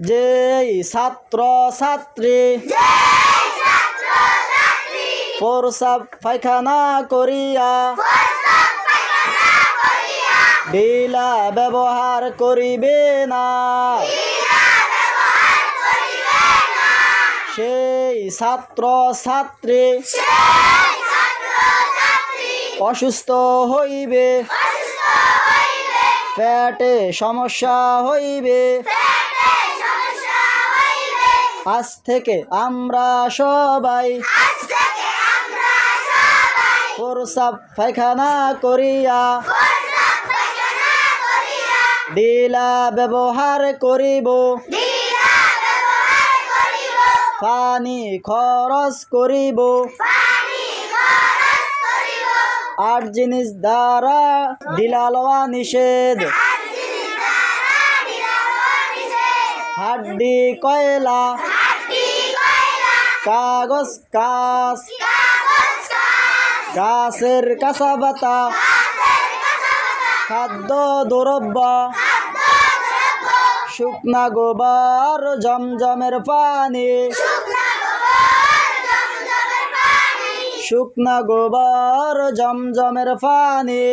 যেই ছাত্র ছাত্রী। প্রসাব পায়খানা করিয়া। ঢিলা ব্যবহার করিবে না। সেই ছাত্র ছাত্রী অসুস্থ হইবে। পেটে সমস্যা হইবে। আজ থেকে আমরা সবাই প্রসাব পায়খানা করিয়া ডিলা ব্যবহার করিব। পানি খরচ করিব। আর জিনিস দ্বারা ডিলা লওয়া নিষেধ। হাড্ডি কয়লা, কাগজ কাস গাছের কাঁচা পাতা খাদ্য দ্রব্য, শুকনা গোবর, জমজমের পানি শুকনা গোবর জমজমের পানি।